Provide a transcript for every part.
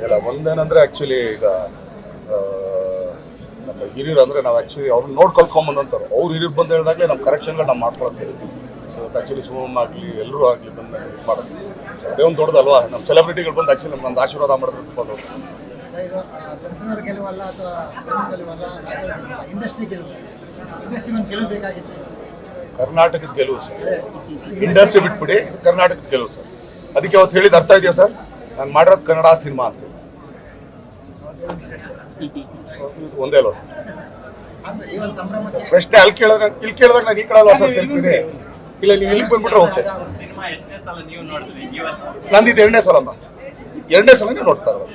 ಇಲ್ಲ ಒಂದೇನಂದ್ರೆ ಆಕ್ಚುಲಿ ಈಗ ನಮ್ಮ ಹಿರಿಯರು ಅಂದರೆ ನಾವು ಆಕ್ಚುಲಿ ಅವ್ರನ್ನ ನೋಡಿ ಕಲ್ತ್ಕೊಂಬಂದಂತಾರೆ ಅವ್ರು ಹಿರಿಯರು ಬಂದು ಹೇಳಿದಾಗಲೇ ನಮ್ಮ ಕರೆಕ್ಷನ್ಗಳು ನಾವು ಮಾಡ್ಕೊಳ್ತೀವಿ ಸೊ ಆಕ್ಚುಲಿ ಸುಮಮ್ ಆಗಲಿ ಎಲ್ಲರೂ ಆಗಲಿ ಬಂದು ಇದು ಮಾಡೋದು ಸೊ ಅದೇ ಒಂದು ದೊಡ್ಡದಲ್ವಾ? ನಮ್ಮ ಸೆಲೆಬ್ರಿಟಿಗಳು ಬಂದು ಆಕ್ಚುಲಿ ಒಂದು ಆಶೀರ್ವಾದ ಮಾಡಿದ್ರೆ ತುಂಬ ದೊಡ್ಡ ಕರ್ನಾಟಕದ ಗೆಲುವು ಸರ್. ಇಂಡಸ್ಟ್ರಿ ಬಿಟ್ಬಿಡಿ ಕರ್ನಾಟಕದ ಗೆಲುವು ಸರ್. ಅದಕ್ಕೆ ಅವತ್ತು ಹೇಳಿದ ಅರ್ಥ ಇದೆಯಾ ಸರ್? ನಾನು ಮಾಡಿರೋದು ಕನ್ನಡ ಸಿನಿಮಾ ಅಂತ. ಒಂದೇ ಅಲ್ವಾ ಸರ್? ಅಂದ್ರೆ ಈ ಸಂಭ್ರಮಕ್ಕೆ ಪ್ರಶ್ನೆ ಅಲ್ಲಿ ಕೇಳಿದ್ರೆ ಇಲ್ಲಿ ಕೇಳಿದಾಗ ನಾನು ಈ ಕಡೆ ಅಲ್ವಾ ಸರ್ ಹೇಳ್ತೀನಿ ಇಲ್ಲ ನೀವು ಇಲ್ಲಿಗೆ ಬಂದ್ಬಿಟ್ರೆ ಓಕೆ. ಸಿನಿಮಾ ಎಷ್ಟನೇ ಸಲ ನೀವು ನೋಡಿದ್ರಿ ಇವತ್ತು ನಂದು ಇದು ಎರಡನೇ ಸಲ ಅಮ್ಮ ಎರಡನೇ ಸಲನೇ ನೋಡ್ತಾ ಇರೋದು.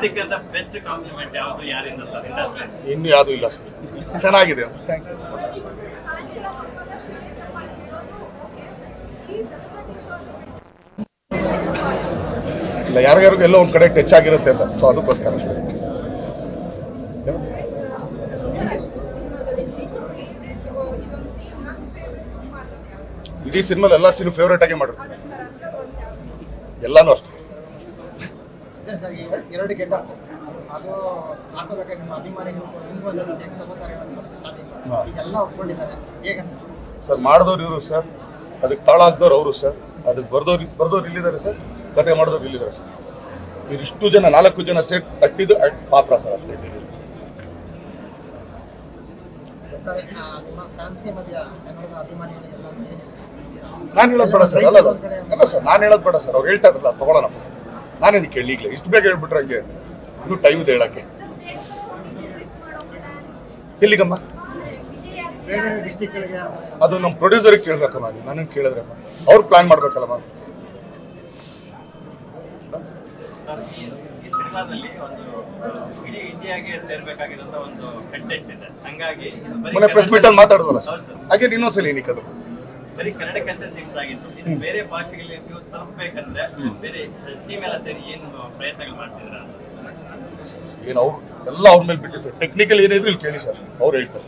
ಸಿಕ್ಕಂತ ಬೆಸ್ಟ್ ಕಾಂಪ್ಲಿಮೆಂಟ್ ಯಾವುದು ಯಾರಿಂದ ಸರ್ ಇಂಡಸ್ಟ್ರಿ ಇನ್ನು ಯಾವುದು ಇಲ್ಲ ಸರ್. ಚೆನ್ನಾಗಿದೆ ಥ್ಯಾಂಕ್ ಯು ಇಲ್ಲ ಯಾರಿಗಾರಿಗೂ ಎಲ್ಲೋ ಒಂದು ಕಡೆ ಟಚ್ ಆಗಿರುತ್ತೆ ಅಂತ. ಸೊ ಅದಕ್ಕೋಸ್ಕರ ಅಷ್ಟೇ. ಇಡೀ ಸಿನಿಮಾ ಎಲ್ಲ ಸೀನು ಫೇವ್ರೇಟ್ ಆಗಿ ಮಾಡಿರ್ತೀನಿ ಎಲ್ಲಾನು ಅಷ್ಟೇ. ಸರ್ ಮಾಡಿದವ್ರು ಇವರು ಸರ್. ಅದಕ್ಕೆ ತಾಳ ಹಾಕ್ದವ್ರು ಅವರು ಸರ್. ಅದಕ್ಕೆ ಬರ್ದವ್ರು ಬರ್ದವ್ರು ಇಲ್ಲಿದ್ದಾರೆ ಸರ್. ಕತೆ ಮಾಡಿದ್ರು ಇಲ್ಲಿದ್ದಾರೆ ಸರ್ ಇವರಿಷ್ಟು ಜನ, ನಾಲ್ಕು ಜನ ಸೆಟ್ ತಟ್ಟಿದ್ದು ಪಾತ್ರ ಸರ್ ಅಂತ ನಾನು ಹೇಳೋದು ಬೇಡ ಸರ್, ಅಲ್ಲ ಅಲ್ಲ. ಸರ್, ನಾನು ಹೇಳೋದು ಬೇಡ ಸರ್, ಅವ್ರು ಹೇಳ್ತಾ ಇದ್ರಲ್ಲ, ತಗೊಳ್ಳೋಣ ಫಸ್ಟ್ ನಾನೇನು ಕೇಳಿ ಇಷ್ಟು ಬೇಗ ಹೇಳ್ಬಿಟ್ರೆ ಹಂಗೆ. ಇನ್ನೂ ಟೈಮ್ ಇದೆ ಹೇಳಕ್ಕೆ. ಎಲ್ಲಿಗಮ್ಮ? ಅದು ನಮ್ಮ ಪ್ರೊಡ್ಯೂಸರ್ಗೆ ಕೇಳ್ಬೇಕಮ್ಮ, ನಾನು ನನಗೆ ಕೇಳಿದ್ರಮ್ಮ. ಅವ್ರು ಪ್ಲಾನ್ ಮಾಡ್ಬೇಕಲ್ಲಮ್ಮ ಸಿನಿಮಾದಲ್ಲಿ ಒಂದು ಇಡೀ ಇಂಡಿಯಾಗೆ ಅಂತ ಒಂದು ಕಂಟೆಂಟ್ ಇದೆ. ಹಂಗಾಗಿ ಮೊನ್ನೆ ಪ್ರೆಸ್ ಮೀಟ್ ಮಾತಾಡಿದ್ವಲ್ಲ ಸರ್ ಸರ್. ಹಾಗೆ ಇನ್ನೊಂದ್ಸಲ ಏನಕ್ಕೆ ಅದು? ಬರೀ ಕನ್ನಡಕ್ಕಷ್ಟೇ ಸೀಮಿತ ಆಗಿತ್ತು. ಇದು ಬೇರೆ ಭಾಷೆಗಳಿಗೆ ನೀವು ತಲುಪಬೇಕಂದ್ರೆ ಬೇರೆ ಟೀಮ್ ಎಲ್ಲ ಸೇರಿ ಏನು ಪ್ರಯತ್ನಗಳು ಮಾಡ್ತಿದ್ರ ಏನು ಅವ್ರು ಎಲ್ಲ ಅವ್ರ ಮೇಲೆ ಬಿಟ್ಟು ಸರ್ ಟೆಕ್ನಿಕಲ್ ಏನಿದ್ರು ಇಲ್ಲಿ ಕೇಳಿ ಸರ್ ಅವ್ರು ಹೇಳ್ತಾರೆ.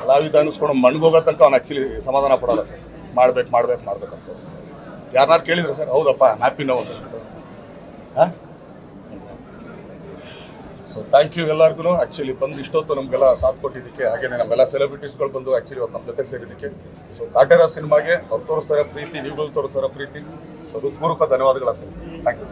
ಕಲಾವಿದ ಅನ್ನಿಸ್ಕೊಂಡು ಮಣ್ಗೋಗೋ ತನಕ ಅವ್ನು ಆಕ್ಚುಲಿ ಸಮಾಧಾನ ಪಡಲ್ಲ ಸರ್ ಮಾಡ್ಬೇಕು ಮಾಡ್ಬೇಕು ಮಾಡ್ಬೇಕಂತ ಯಾರನ್ನಾರು ಕೇಳಿದ್ರು, ಸರ್, ಹೌದಪ್ಪ ಹ್ಯಾಪಿ ನೋವು ಅಂತ ಹಾಂ? ಸೊ ಥ್ಯಾಂಕ್ ಯು ಎಲ್ಲರಿಗೂ ಆ್ಯಕ್ಚುಲಿ ಬಂದು ಇಷ್ಟೊತ್ತು ನಮಗೆಲ್ಲ ಸಾಥ್ ಕೊಟ್ಟಿದ್ದಕ್ಕೆ ಹಾಗೆಯೇ ನಮ್ಮೆಲ್ಲ ಸೆಲೆಬ್ರಿಟೀಸ್ಗಳು ಬಂದು ಆ್ಯಕ್ಚುಲಿ ಅವ್ರು ನಮ್ಮ ಜೊತೆಗೆ ಸೇರಿದ್ದಕ್ಕೆ. ಸೊ ಕಾಟೇರ ಸಿನಿಮಾಗೆ ಅವ್ರು ತೋರಿಸ್ತಾರೆ ಪ್ರೀತಿ ನೀವುಗಳು ತೋರಿಸ್ತಾರೆ ಪ್ರೀತಿ. ಸೊ ಹೃತ್ಪೂರ್ವಕ ಧನ್ಯವಾದಗಳು ಥ್ಯಾಂಕ್ ಯು